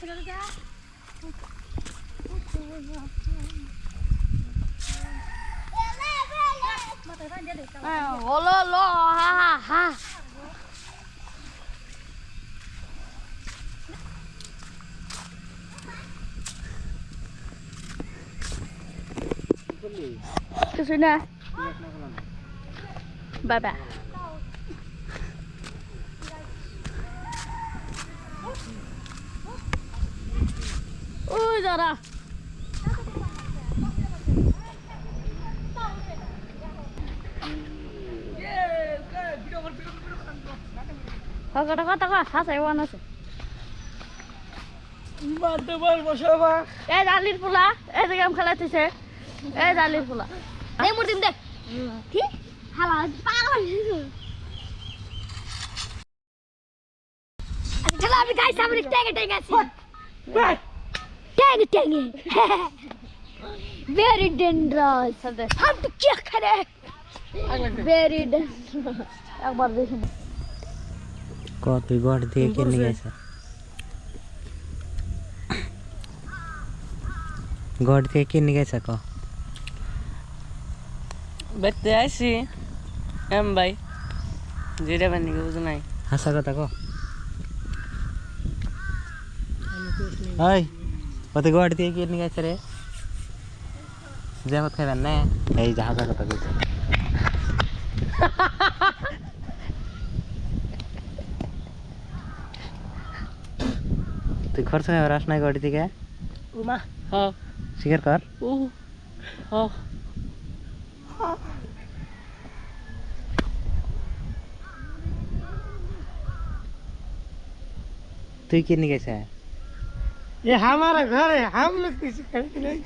这个是谁哎呀我乐乐哈哈哈这谁呢？拜拜。ওই দাঁড়া টাকা টাকা টাকা পারব সবাই এই জালির পোলা এই গেম পাগল। আমি গাইস সামনে টেগে টেগে আছি। लगटेंगे वेरी डेंजरस हम तो क्या करें? वेरी डेंजरस एक बार देखें। कॉपी बोर्ड देख नहीं ऐसा गोड के किन गए सको। बत्ते ऐसी। एम भाई जीरे बनने के उस नहीं हंसा हाँ, को तको हाय। কত গড় দিয়ে কেনে গেছে রে যেমন খাইবেন না এই যে হাসা কথা কইছে তুই খরচ হয়ে রাস নাই গড়ি থেকে উমা হ স্বীকার কর উ হ তুই কেনে গেছে ये हमारा घर है हम लोग किसी घर की नहीं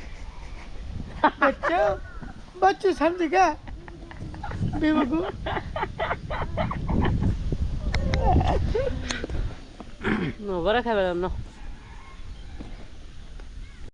बच्चों बच्चों समझ गया बेवकूफ नो बड़ा खबर हम